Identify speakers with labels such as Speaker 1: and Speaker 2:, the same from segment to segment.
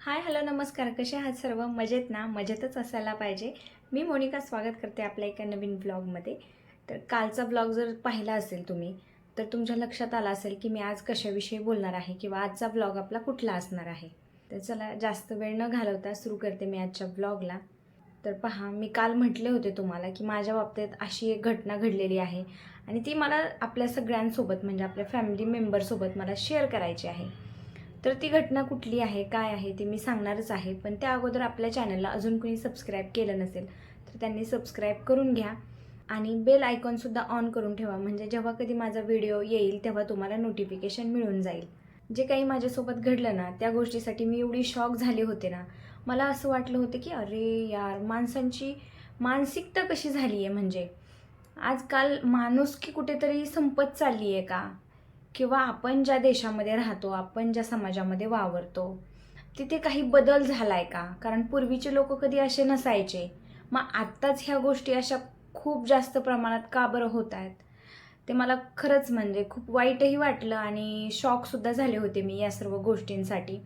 Speaker 1: Hi hello नमस्कार. कसे आहात सर्व? मजेत ना? मजेतच असायला पाहिजे. मी मोनिका स्वागत करते आपल्या एका नवीन ब्लॉगमध्ये. तर कालचा ब्लॉग जर पाहिला असेल तुम्ही तर तुमच्या लक्षात आला असेल की मी आज कशाविषयी बोलणार आहे किंवा आजचा ब्लॉग आपला कुठला असणार आहे. तर चला जास्त वेळ न घालवता सुरू करते मी आजच्या ब्लॉगला. तर पहा मी काल म्हटले होते तुम्हाला की माझ्या बाबतीत अशी एक घटना घडलेली आहे आणि ती मला आपल्या सगळ्यांसोबत म्हणजे आपल्या फॅमिली मेंबरसोबत मला शेअर करायची आहे. तर ती घटना कुठली आहे काय आहे ती मी सांगणारच आहे. पण त्या अगोदर आपल्या चॅनलला अजून कोणी सबस्क्राईब केलं नसेल तर त्यांनी सबस्क्राईब करून घ्या. आणि बेल आयकॉनसुद्धा ऑन करून ठेवा. म्हणजे जेव्हा कधी माझा व्हिडिओ येईल तेव्हा तुम्हाला नोटिफिकेशन मिळून जाईल. जे काही माझ्यासोबत घडलं ना त्या गोष्टीसाठी मी एवढी शॉक झाले होते ना. मला असं वाटलं होतं की अरे यार माणसांची मानसिकता कशी झाली आहे म्हणजे? आजकाल माणूस की कुठेतरी संपत चालली आहे का? किंवा आपण ज्या देशामध्ये राहतो आपण ज्या समाजामध्ये वावरतो तिथे काही बदल झाला आहे का? कारण पूर्वीचे लोक कधी असे नसायचे. मग आत्ताच ह्या गोष्टी अशा खूप जास्त प्रमाणात का बरं होत आहेत? ते मला खरंच म्हणजे खूप वाईटही वाटलं आणि शॉकसुद्धा झाले होते मी या सर्व गोष्टींसाठी.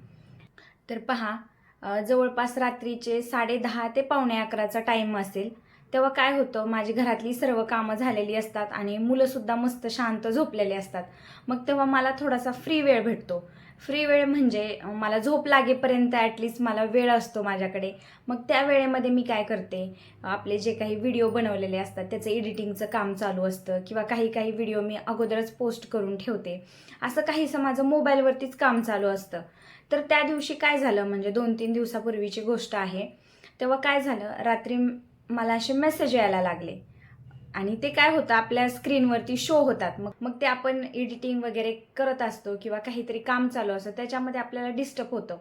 Speaker 1: तर पहा जवळपास रात्रीचे साडे दहा ते पावणे अकराचा टाईम असेल. तेव्हा काय होतं माझी घरातली सर्व कामं झालेली असतात आणि मुलंसुद्धा मस्त शांत झोपलेले असतात. मग तेव्हा मला थोडासा फ्री वेळ भेटतो. फ्री वेळ म्हणजे मला झोप लागेपर्यंत ॲटलिस्ट मला वेळ असतो माझ्याकडे. मग त्या वेळेमध्ये मी काय करते आपले जे काही व्हिडिओ बनवलेले असतात त्याचं एडिटिंगचं काम चालू असतं किंवा काही काही व्हिडिओ मी अगोदरच पोस्ट करून ठेवते. असं काहीसं माझं मोबाईलवरतीच काम चालू असतं. तर त्या दिवशी काय झालं म्हणजे दोन तीन दिवसापूर्वीची गोष्ट आहे. तेव्हा काय झालं रात्री मला असे मेसेज यायला लागले. आणि ते काय होतं आपल्या स्क्रीनवरती शो होतात. मग मग ते आपण एडिटिंग वगैरे करत असतो किंवा काहीतरी काम चालू असतं त्याच्यामध्ये आपल्याला डिस्टर्ब होतं.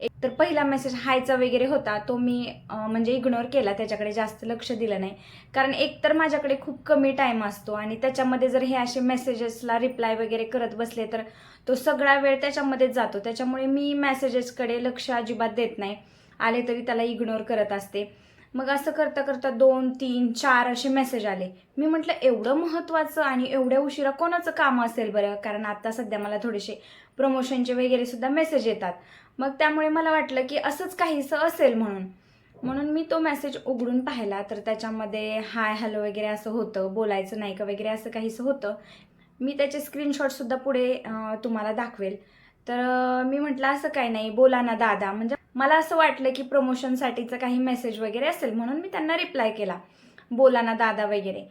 Speaker 1: एक तर पहिला मेसेज हायचा वगैरे होता तो मी म्हणजे इग्नोर केला त्याच्याकडे जास्त लक्ष दिलं नाही. कारण एक तर माझ्याकडे खूप कमी टाईम असतो आणि त्याच्यामध्ये जर हे असे मेसेजेसला रिप्लाय वगैरे करत बसले तर तो सगळा वेळ त्याच्यामध्येच जातो. त्याच्यामुळे मी मेसेजेसकडे लक्ष अजिबात देत नाही. आले तरी त्याला इग्नोर करत असते. मग असं करता करता दोन तीन चार असे मेसेज आले. मी म्हटलं एवढं महत्त्वाचं आणि एवढ्या उशिरा कोणाचं काम असेल बरं? कारण आता सध्या मला थोडेसे प्रमोशनचे वगैरे सुद्धा मेसेज येतात. मग त्यामुळे मला वाटलं की असंच काहीसं असेल म्हणून. म्हणून मी तो मेसेज उघडून पाहिला. तर त्याच्यामध्ये हाय हॅलो वगैरे असं होतं. बोलायचं नाही का वगैरे असं काहीसं होतं. मी त्याचे स्क्रीनशॉटसुद्धा पुढे तुम्हाला दाखवेल. तर मी म्हटलं असं काही नाही. बोला ना दादा. म्हणजे मला असं वाटलं की प्रमोशनसाठीचं काही मेसेज वगैरे असेल म्हणून मी त्यांना रिप्लाय केला. बोला ना दादा वगैरे.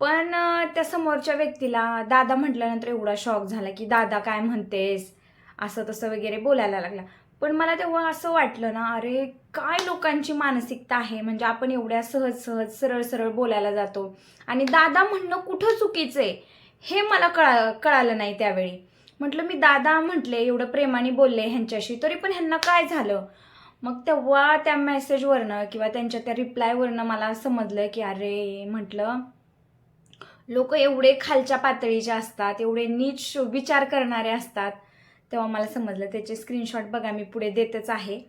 Speaker 1: पण त्या समोरच्या व्यक्तीला दादा म्हटल्यानंतर एवढा शॉक झाला की दादा काय म्हणतेस? असं तसं वगैरे बोलायला लागला. पण मला तेव्हा असं वाटलं ना अरे काय लोकांची मानसिकता आहे? म्हणजे आपण एवढ्या सहज सहज सरळ सरळ बोलायला जातो. आणि दादा म्हणणं कुठं चुकीचं आहे? हे मला कळा कळालं नाही त्यावेळी. म्हटलं मी दादा म्हटले एवढं प्रेमाने बोलले ह्यांच्याशी तरी पण ह्यांना काय झालं? मग तेव्हा त्या मेसेजवरनं किंवा त्यांच्या त्या रिप्लायवरनं मला समजलं की अरे म्हटलं लोक एवढे खालच्या पातळीचे असतात एवढे नीच विचार करणारे असतात. तेव्हा मला समजलं त्याचे स्क्रीनशॉट बघा मी पुढे देतच आहे.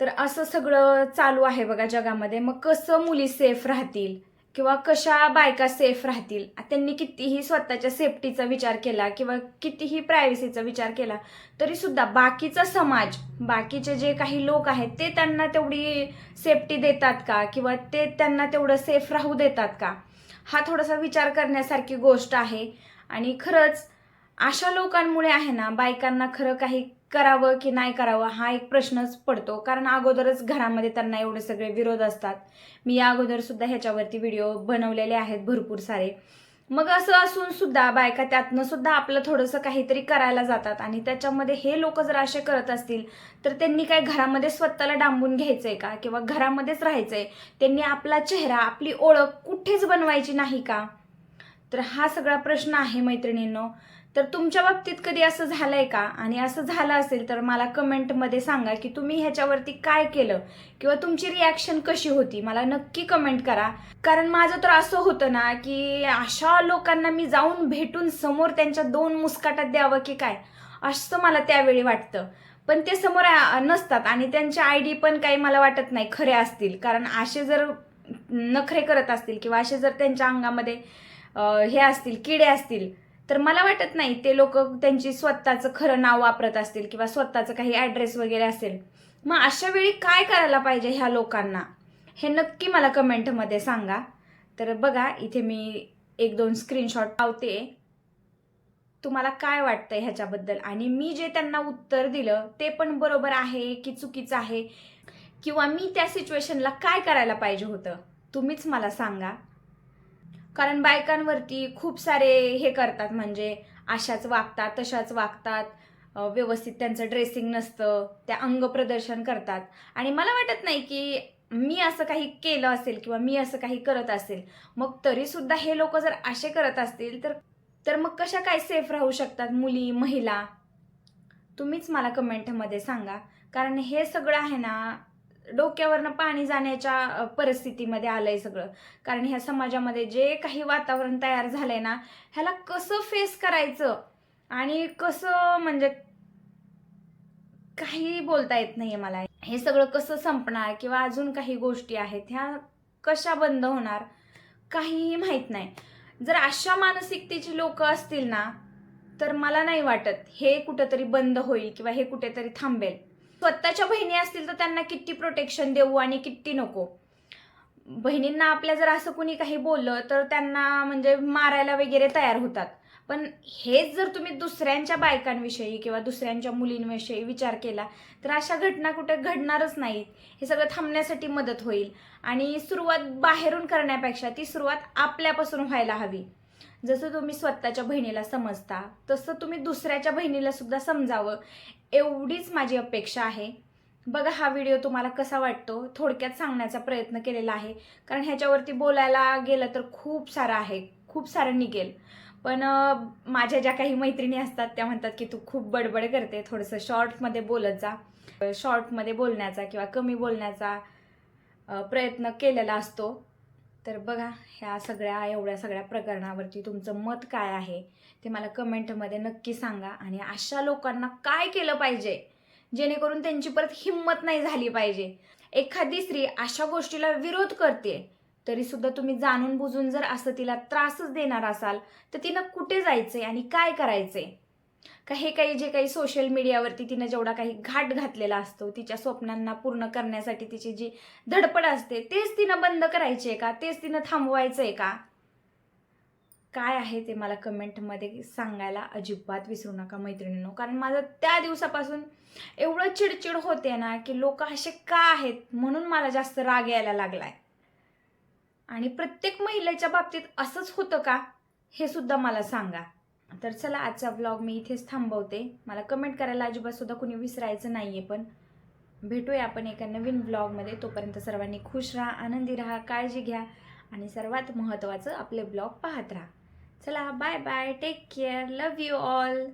Speaker 1: तर असं सगळं चालू आहे बघा जगामध्ये. मग कसं मुली सेफ राहतील? किंवा कशा बायका सेफ राहतील? त्यांनी कितीही स्वतःच्या सेफ्टीचा विचार केला किंवा कितीही प्रायव्हसीचा विचार केला तरीसुद्धा बाकीचा समाज बाकीचे जे काही लोक आहेत ते त्यांना तेवढी सेफ्टी देतात का? किंवा ते त्यांना तेवढं सेफ राहू देतात का? हा थोडासा विचार करण्यासारखी गोष्ट आहे. आणि खरंच अशा लोकांमुळे आहे ना बायकांना खरं काही करावं की नाही करावं हा एक प्रश्नच पडतो. कारण अगोदरच घरामध्ये त्यांना एवढे सगळे विरोध असतात. मी या अगोदर सुद्धा ह्याच्यावरती व्हिडिओ बनवलेले आहेत भरपूर सारे. मग असं असून सुद्धा बायका त्यातनं सुद्धा आपलं थोडंसं काहीतरी करायला जातात आणि त्याच्यामध्ये हे लोक जर असे करत असतील तर त्यांनी काय घरामध्ये स्वतःला डांबून घ्यायचंय का? किंवा घरामध्येच राहायचंय? त्यांनी आपला चेहरा आपली ओळख कुठेच बनवायची नाही का? तर हा सगळा प्रश्न आहे मैत्रिणींनो. तर तुमच्या बाबतीत कधी असं झालंय का? आणि असं झालं असेल तर मला कमेंटमध्ये सांगा की तुम्ही ह्याच्यावरती काय केलं? किंवा तुमची रिॲक्शन कशी होती? मला नक्की कमेंट करा. कारण माझं तर असं होतं ना की अशा लोकांना मी जाऊन भेटून समोर त्यांच्या दोन मुस्काटात द्यावं की काय? असं मला त्यावेळी वाटतं. पण ते समोर नसतात आणि त्यांच्या आय डी पण काही मला वाटत नाही खरे असतील. कारण असे जर नखरे करत असतील किंवा असे जर त्यांच्या अंगामध्ये हे असतील किडे असतील तर मला वाटत नाही ते लोक त्यांची स्वतःचं खरं नाव वापरत असतील किंवा स्वतःचं काही ॲड्रेस वगैरे असेल. मग अशा वेळी काय करायला पाहिजे ह्या लोकांना? हे नक्की मला कमेंटमध्ये सांगा. तर बघा इथे मी एक दोन स्क्रीनशॉट लावते तुम्हाला काय वाटतं ह्याच्याबद्दल? आणि मी जे त्यांना उत्तर दिलं ते पण बरोबर आहे की चुकीचं आहे? किंवा मी त्या सिच्युएशनला काय करायला पाहिजे होतं? तुम्हीच मला सांगा. कारण बायकांवरती खूप सारे हे करतात म्हणजे अशाच वागतात तशाच वागतात व्यवस्थित त्यांचं ड्रेसिंग नसतं त्या अंग प्रदर्शन करतात. आणि मला वाटत नाही की मी असं काही केलं असेल किंवा मी असं काही करत असेल मग तरीसुद्धा हे लोक जर असे करत असतील तर तर मग कशा काय सेफ राहू शकतात मुली महिला? तुम्हीच मला कमेंटमध्ये सांगा. कारण हे सगळं आहे ना डोक्यावरनं पाणी जाण्याच्या परिस्थितीमध्ये आलंय सगळं. कारण ह्या समाजामध्ये जे काही वातावरण तयार झालंय ना ह्याला कसं फेस करायचं? आणि कसं म्हणजे काही बोलता येत नाहीये मला. हे सगळं कसं संपणार किंवा अजून काही गोष्टी आहेत ह्या कशा बंद होणार? काहीही माहीत नाही. जर अशा मानसिकतेची लोक असतील ना तर मला नाही वाटत हे कुठंतरी बंद होईल किंवा हे कुठेतरी थांबेल. स्वतःच्या बहिणी असतील तर त्यांना किती प्रोटेक्शन देऊ आणि किती नको? बहिणींना आपल्या जर असं कुणी काही बोललं तर त्यांना म्हणजे मारायला वगैरे तयार होतात. पण हेच जर तुम्ही दुसऱ्यांच्या बायकांविषयी किंवा दुसऱ्यांच्या मुलींविषयी विचार केला तर अशा घटना कुठे घडणारच नाहीत. हे सगळं थांबण्यासाठी मदत होईल. आणि सुरुवात बाहेरून करण्यापेक्षा ती सुरुवात आपल्यापासून व्हायला हवी. जसं तुम्ही स्वतःच्या बहिणीला समजता तसं तुम्ही दुसऱ्याच्या बहिणीला सुद्धा समजावं. एवढीच माझी अपेक्षा आहे. बघा हा व्हिडिओ तुम्हाला कसा वाटतो? थोडक्यात सांगण्याचा प्रयत्न केलेला आहे. कारण ह्याच्यावरती बोलायला गेलं तर खूप सारं आहे. खूप सारं निघेल. पण माझ्या ज्या काही मैत्रिणी असतात त्या म्हणतात की तू खूप बडबड करते. थोडंसं शॉर्टमध्ये बोलत जा. शॉर्टमध्ये बोलण्याचा किंवा कमी बोलण्याचा प्रयत्न केलेला असतो. तर बघा ह्या सगळ्या एवढ्या सगळ्या प्रकरणावरती तुमचं मत काय आहे ते मला कमेंटमध्ये नक्की सांगा आणि अशा लोकांना काय केलं पाहिजे जेणेकरून त्यांची परत हिंमत नाही झाली पाहिजे. एखादी स्त्री अशा गोष्टीला विरोध करते तरी सुद्धा तुम्ही जाणून बुजून जर असं तिला त्रासच देणार असाल तर तिनं कुठे जायचंय आणि काय करायचंय? का हे काही जे काही सोशल मीडियावरती तिनं जेवढा काही घाट घातलेला असतो तिच्या स्वप्नांना पूर्ण करण्यासाठी तिची जी धडपड असते तेच तिनं बंद करायचे का? तेच तिनं थांबवायचं आहे का? काय आहे ते मला कमेंटमध्ये सांगायला अजिबात विसरू नका मैत्रिणींनो. कारण माझं त्या दिवसापासून एवढं चिडचिड होते ना की लोक असे का आहेत? म्हणून मला जास्त राग यायला लागलाय. आणि प्रत्येक महिलेच्या बाबतीत असंच होतं का? हे सुद्धा मला सांगा. तर चला आजचा व्लॉग मी इथेच थांबवते. मला कमेंट करायला अजिबात सुद्धा कुणी विसरायचं नाही आहे पण भेटूया आपण एका नवीन ब्लॉगमध्ये तोपर्यंत सर्वांनी खुश राहा आनंदी राहा काळजी घ्या आणि सर्वात महत्त्वाचं आपले ब्लॉग पाहत राहा. चला bye bye take care love you all